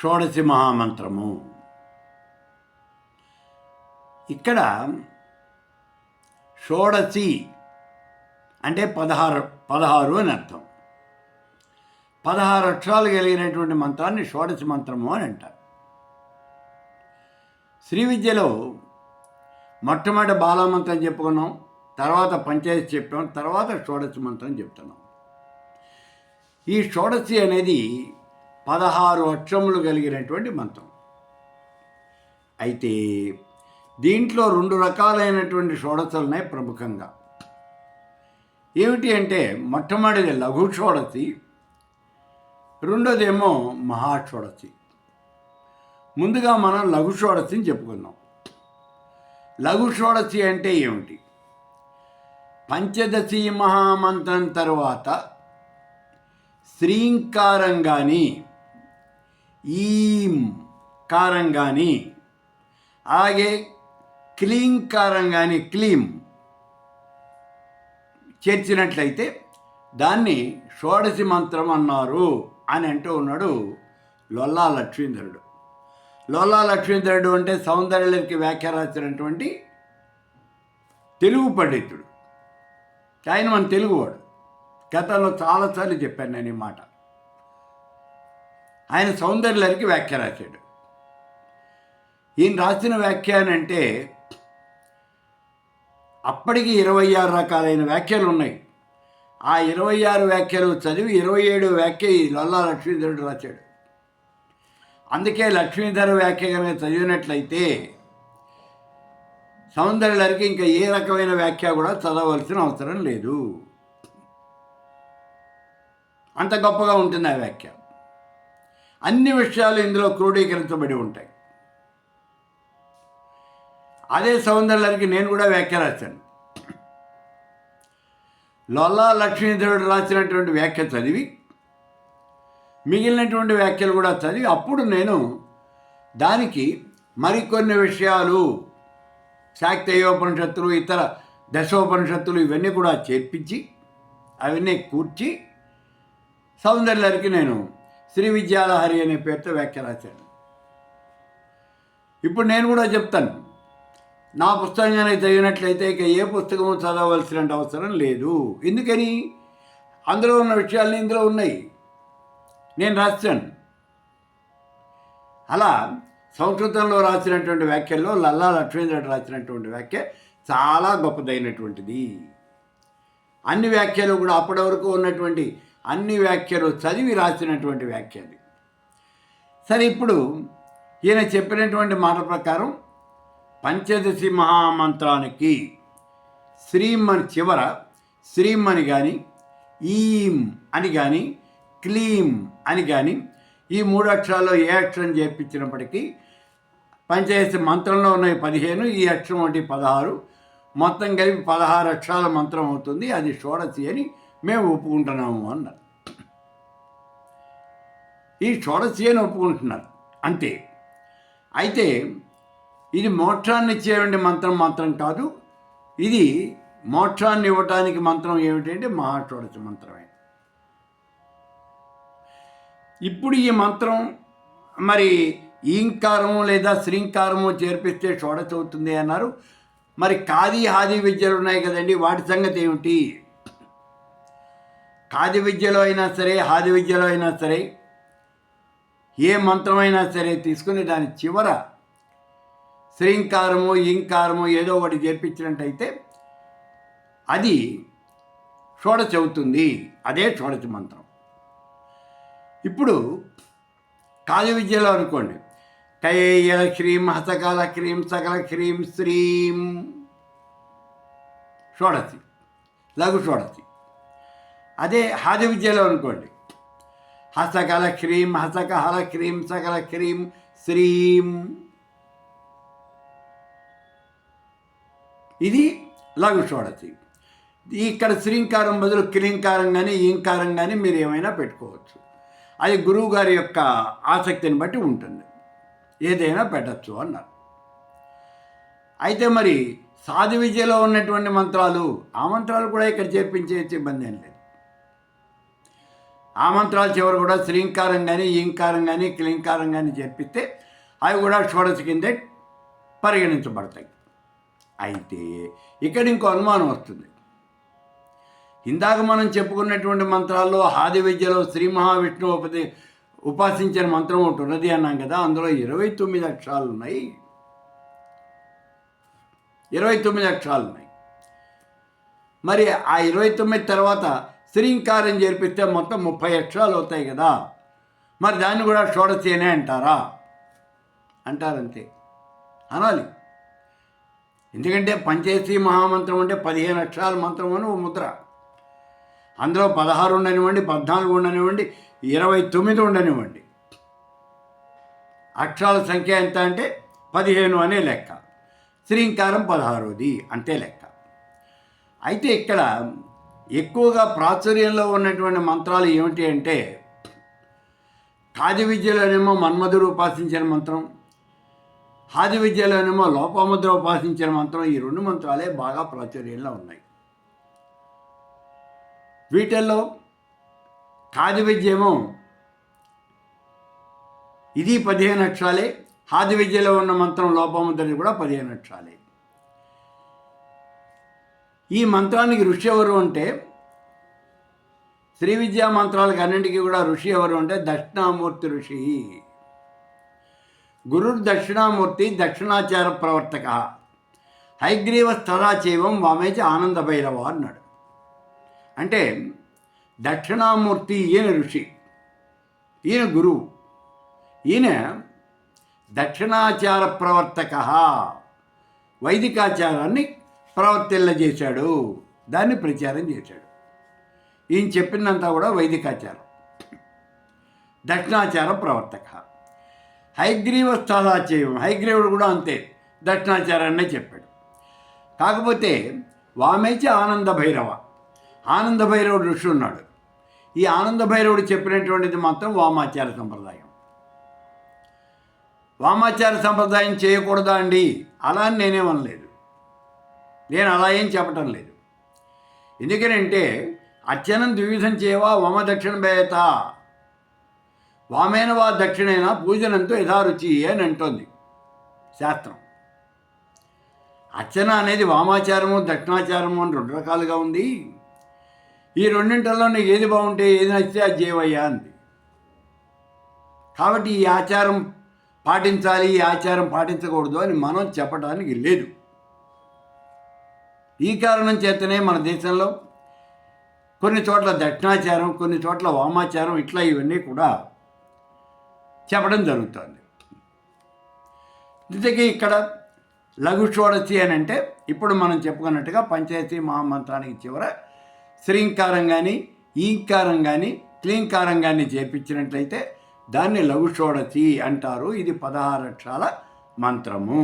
షోడశి మహామంత్రము. ఇక్కడ షోడశి అంటే పదహారు పదహారు అని అర్థం. పదహారు అక్షరాలు కలిగినటువంటి మంత్రాన్ని షోడశి మంత్రము అని అంటారు. శ్రీ విద్యలో మొట్టమొదటి బాలమంత్రం చెప్పుకున్నాం తర్వాత పంచాయతీ చెప్పాం తర్వాత షోడశి మంత్రం చెప్తున్నాం. ఈ షోడశి అనేది పదహారు అక్షములు కలిగినటువంటి మంత్రం. అయితే దీంట్లో రెండు రకాలైనటువంటి షోడశలు ఉన్నాయి ప్రముఖంగా. ఏమిటి అంటే మొట్టమొదటిది లఘు షోడశి రెండోదేమో మహాషోడశి ముందుగా మనం లఘు షోడశిని చెప్పుకుందాం. లఘు షోడశి అంటే ఏమిటి? పంచదశి మహామంత్రం తరువాత శ్రీంకారం కానీ ఈం కారం కానీ అలాగే క్లీంకారం కానీ క్లీం చేర్చినట్లయితే దాన్ని షోడశి మంత్రం అన్నారు అని అంటూ ఉన్నాడు లొల్లా లక్ష్మీధరుడు లొల్లా లక్ష్మీధరుడు అంటే సౌందర్యలకి వ్యాఖ్య రాసినటువంటి తెలుగు పండితుడు. ఆయన మన తెలుగువాడు. గతంలో చాలాసార్లు చెప్పాను నేను ఈ మాట. ఆయన సౌందర్యలకి వ్యాఖ్య రాశాడు. ఈయన రాసిన వ్యాఖ్య అంటే అప్పటికి ఇరవై ఆరు రకాలైన వ్యాఖ్యలు ఉన్నాయి. ఆ ఇరవై ఆరు వ్యాఖ్యలు చదివి ఇరవై ఏడు వ్యాఖ్య ఈ లల్లా లక్ష్మీధరుడు రాశాడు. అందుకే లక్ష్మీధర వ్యాఖ్య కనుక చదివినట్లయితే సౌందర్యులకి ఇంకా ఏ రకమైన వ్యాఖ్య కూడా చదవలసిన అవసరం లేదు. అంత గొప్పగా ఉంటుంది ఆ వ్యాఖ్య. అన్ని విషయాలు ఇందులో క్రోడీకరించబడి ఉంటాయి. అదే సౌందర్యానికి నేను కూడా వ్యాఖ్య రాశాను. లొల్లా లక్ష్మీదేవుడు రాసినటువంటి వ్యాఖ్య చదివి మిగిలినటువంటి వ్యాఖ్యలు కూడా చదివి అప్పుడు నేను దానికి మరికొన్ని విషయాలు శాక్తయోపనిషత్తులు ఇతర దశోపనిషత్తులు ఇవన్నీ కూడా చేర్పించి అవన్నీ కూర్చి సౌందర్యానికి నేను శ్రీ విద్యాలహరి అనే పేరుతో వ్యాఖ్య రాశాడు ఇప్పుడు నేను కూడా చెప్తాను. నా పుస్తకంగానే చదివినట్లయితే ఇక ఏ పుస్తకము చదవలసిన అవసరం లేదు. ఎందుకని? అందులో ఉన్న విషయాలు ఇందులో ఉన్నాయి. నేను రాశాను అలా సంస్కృతంలో రాసినటువంటి వ్యాఖ్యల్లో లల్లా లక్ష్మీధరుడు రాసినటువంటి వ్యాఖ్య చాలా గొప్పదైనటువంటిది. అన్ని వ్యాఖ్యలు కూడా అప్పటి వరకు ఉన్నటువంటి అన్ని వ్యాఖ్యలు చదివి రాసినటువంటి వ్యాఖ్య అది. సరే ఇప్పుడు ఈయన చెప్పినటువంటి మాట ప్రకారం పంచదశి మహామంత్రానికి శ్రీం చివర శ్రీం కానీ ఈం అని కానీ క్లీం అని కానీ ఈ మూడు అక్షరాల్లో ఏ అక్షరం చేర్పించినప్పటికీ పంచదశి మంత్రంలో ఉన్న పదిహేను ఈ అక్షరం ఒకటి పదహారు. మొత్తం కలిపి పదహారు అక్షరాల మంత్రం అవుతుంది. అది షోడశి అని మేము ఒప్పుకుంటున్నాము అన్నారు. ఈ షోడశి అని ఒప్పుకుంటున్నారు. అంతే. అయితే ఇది మోక్షాన్ని ఇచ్చేటువంటి మంత్రం మాత్రం కాదు. ఇది మోక్షాన్ని ఇవ్వటానికి మంత్రం ఏమిటంటే మహాషోడశి మంత్రమే. ఇప్పుడు ఈ మంత్రం మరి ఈంకారము లేదా శ్రీంకారము చేర్పిస్తే చోడచవుతుంది అవుతుంది అన్నారు. మరి కాది హాది విద్యలు ఉన్నాయి కదండి వాటి సంగతి ఏమిటి? కాది విద్యలో అయినా సరే హాది విద్యలో అయినా సరే ఏ మంత్రమైనా సరే తీసుకుని దాని చివర శ్రీంకారము ఇంకారము ఏదో ఒకటి చేర్పించినట్టయితే అది షోడశి అవుతుంది. అదే షోడశి మంత్రం. ఇప్పుడు కాది విద్యలో అనుకోండి. కయ్యల క్రీం హసకాల క్రీం సకల క్రీం శ్రీం. షోడశి. లఘు షోడశి. అదే హాది విద్యలో అనుకోండి. హసకల క్రీం హసకహల క్రీం సకల క్రీం శ్రీం. ఇది లఘు షోడశి. ఇక్కడ శ్రీంకారం బదులు క్లీంకారం కానీ ఈంకారం కానీ మీరు ఏమైనా పెట్టుకోవచ్చు. అది గురువు గారి యొక్క ఆసక్తిని బట్టి ఉంటుంది. ఏదైనా పెట్టచ్చు అన్నారు. అయితే మరి సాధు విద్యలో ఉన్నటువంటి మంత్రాలు ఆ మంత్రాలు కూడా ఇక్కడ చేర్పించే ఇబ్బంది ఏం లేదు. ఆ మంత్రాలు చివరి కూడా శ్రీంకారం కానీ ఈంకారం కానీ క్లీంకారం కానీ చేర్పిస్తే అవి కూడా షోడశ కిందే పరిగణించబడతాయి. అయితే ఇక్కడ ఇంకో అనుమానం వస్తుంది. ఇందాక మనం చెప్పుకున్నటువంటి మంత్రాల్లో ఆది విద్యలో శ్రీ మహావిష్ణువు ఉపది ఉపాసించిన మంత్రం ఒకటి ఉన్నది అన్నాం కదా అందులో ఇరవై తొమ్మిది అక్షరాలు ఉన్నాయి. ఇరవై తొమ్మిది అక్షరాలు ఉన్నాయి. మరి ఆ ఇరవై తొమ్మిది తర్వాత శ్రీంకారం చేర్పిస్తే మొత్తం ముప్పై అక్షరాలు అవుతాయి కదా. మరి దాన్ని కూడా షోడశేనే అంటారా? అంటారంతే. అనాలి. ఎందుకంటే పంచేసి మహామంత్రం అంటే పదిహేను అక్షరాల మంత్రం అని ఓ ముద్ర. అందులో పదహారు ఉండనివ్వండి పద్నాలుగు ఉండనివ్వండి ఇరవై తొమ్మిది ఉండనివ్వండి. అక్షరాల సంఖ్య ఎంత అంటే పదిహేను అనే లెక్క. శ్రీంకారం పదహారోది అంతే లెక్క. అయితే ఇక్కడ ఎక్కువగా ప్రాచుర్యంలో ఉన్నటువంటి మంత్రాలు ఏమిటి అంటే కాది విద్యలోనేమో మన్మధుడు ఉపాసించిన మంత్రం హాది విద్యలోనేమో లోపముద్ర ఉపాసించిన మంత్రం ఈ రెండు మంత్రాలే బాగా ప్రాచుర్యంలో ఉన్నాయి. వీటిల్లో కాది విద్య ఏమో ఇది పదిహేను అక్షరాలే హాది విద్యలో ఉన్న మంత్రం లోపముద్రని కూడా పదిహేను అక్షరాలే. ఈ మంత్రానికి ఋషి ఎవరు అంటే? శ్రీ విద్యా మంత్రాలకు అన్నింటికీ కూడా ఋషి ఎవరు అంటే? దక్షిణామూర్తి ఋషి. గురు దక్షిణామూర్తి దక్షిణాచార ప్రవర్తక. హైగ్రీవ స్థలాచైవం వామేచ ఆనంద భైరవ అన్నాడు. అంటే దక్షిణామూర్తి ఈయన ఋషి ఈయన గురువు ఈయన దక్షిణాచార ప్రవర్తక వైదికాచారాన్ని ప్రవర్తిల్లజేశాడు దాన్ని ప్రచారం చేశాడు. ఈయన చెప్పినంతా కూడా వైదికాచారం. దక్షిణాచార ప్రవర్తక. హైగ్రీవ స్థలాచయం హైగ్రీవుడు కూడా అంతే. దక్షిణాచారాన్నే చెప్పాడు. కాకపోతే వామేచి ఆనంద భైరవ. ఆనంద భైరవుడు ఋషి ఉన్నాడు. ఈ ఆనంద భైరవుడు చెప్పినటువంటిది మాత్రం వామాచార సంప్రదాయం. వామాచార సంప్రదాయం చేయకూడదా అండి? అలా నేనేమనలేదు. నేను అలా ఏం చెప్పటం లేదు. ఎందుకనంటే అర్చనం ద్విధం చేయవా వమ దక్షిణ భేత వామేన వా దక్షిణైన పూజనంతో యథారుచి అని అంటోంది శాస్త్రం. అర్చన అనేది వామాచారము దక్షిణాచారము అని రెండు రకాలుగా ఉంది. ఈ రెండింటిలో నీకు ఏది బాగుంటే ఏది నచ్చితే అది చేయవయ్యా అంది. కాబట్టి ఈ ఆచారం పాటించాలి ఈ ఆచారం పాటించకూడదు అని మనం చెప్పడానికి లేదు. ఈ కారణం చేతనే మన దేశంలో కొన్ని చోట్ల దక్షిణాచారం కొన్ని చోట్ల వామాచారం ఇట్లా ఇవన్నీ కూడా చెప్పడం జరుగుతుంది. ఇంతకీ ఇక్కడ లఘు షోడసి అని అంటే ఇప్పుడు మనం చెప్పుకున్నట్టుగా పంచాయతీ మహామంత్రానికి చివర శ్రీంకారం కానీ ఈంకారం కానీ క్లీంకారం కానీ చేపించినట్లయితే దాన్ని లఘు షోడసి అంటారు. ఇది పదహారు అక్షరాల మంత్రము.